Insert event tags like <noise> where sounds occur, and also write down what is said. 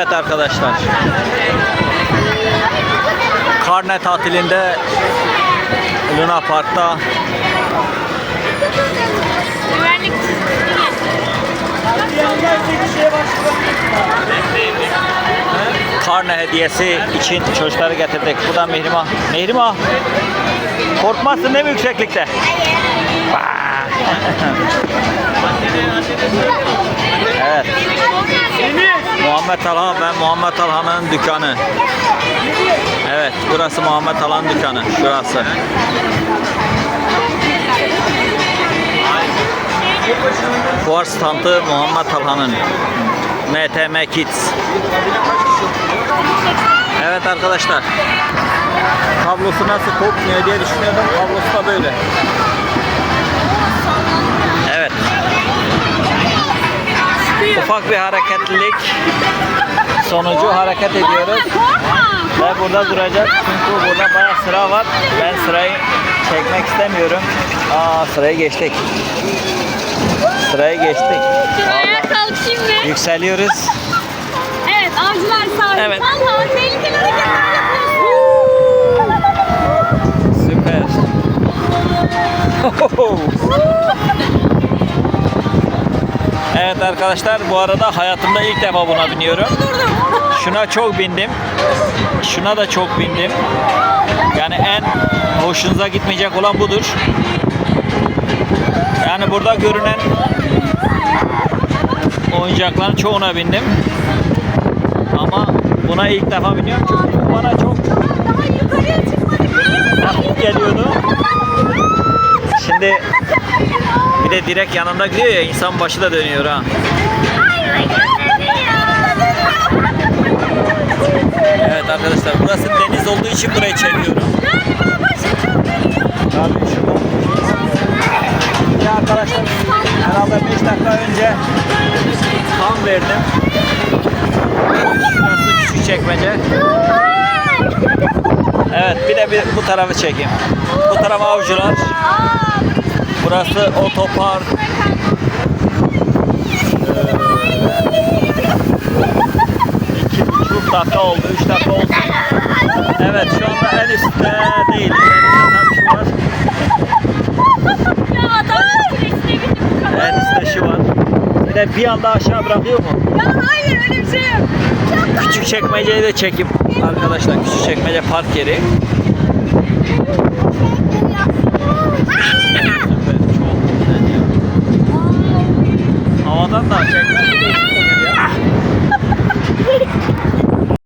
Evet arkadaşlar. Karne tatilinde Luna Park'ta Güvenlik karne hediyesi için çocukları getirdik. Bu da Mihrimah. Mihrimah. Korkmazsın değil mi yükseklikte? Vaa! <laughs> Muhammed Talha ve Muhammed Talha'nın dükkanı. Evet, burası Muhammed Talha'nın dükkanı. Şurası. Fuar standı Muhammed Talha'nın. MTM Kids. Evet arkadaşlar. Kablosu nasıl kopmuyor diye düşünüyordum. Kablosu da böyle. Ufak bir hareketlilik sonucu hareket ediyoruz. Ve burada duracak çünkü burada bayağı sıra var. Ben sırayı çekmek istemiyorum. Aa sırayı geçtik. Sırayı geçtik. Şuraya kalkayım ve Yükseliyoruz. evet avcılar sahip. Evet. Talha tehlikeli hareketler yapıyorsun. Süper. <laughs> evet arkadaşlar bu arada hayatımda ilk defa buna biniyorum. Şuna çok bindim. Şuna da çok bindim. Yani en hoşunuza gitmeyecek olan budur. Yani burada görünen oyuncakların çoğuna bindim. Ama buna ilk defa biniyorum çünkü bana çok geliyordu. Şimdi bir de direkt yanında gidiyor ya insan başı da dönüyor ha. Evet arkadaşlar burası deniz olduğu için burayı çekiyorum. Tabii şu Ya arkadaşlar herhalde 5 dakika önce tam verdim. Şurası küçük çekmece. Evet bir de bir bu tarafı çekeyim. Bu taraf avcılar. Burası otopark. Ee, iki buçuk dakika oldu, üç dakika oldu. Evet şu anda en üstte değil. En üstte şu var. En. Bir de bir anda aşağı bırakıyor mu? Ya hayır öyle. Küçük çekmeceyi de çekip arkadaşlar küçük çekmece park yeri. Havadan da çekmece.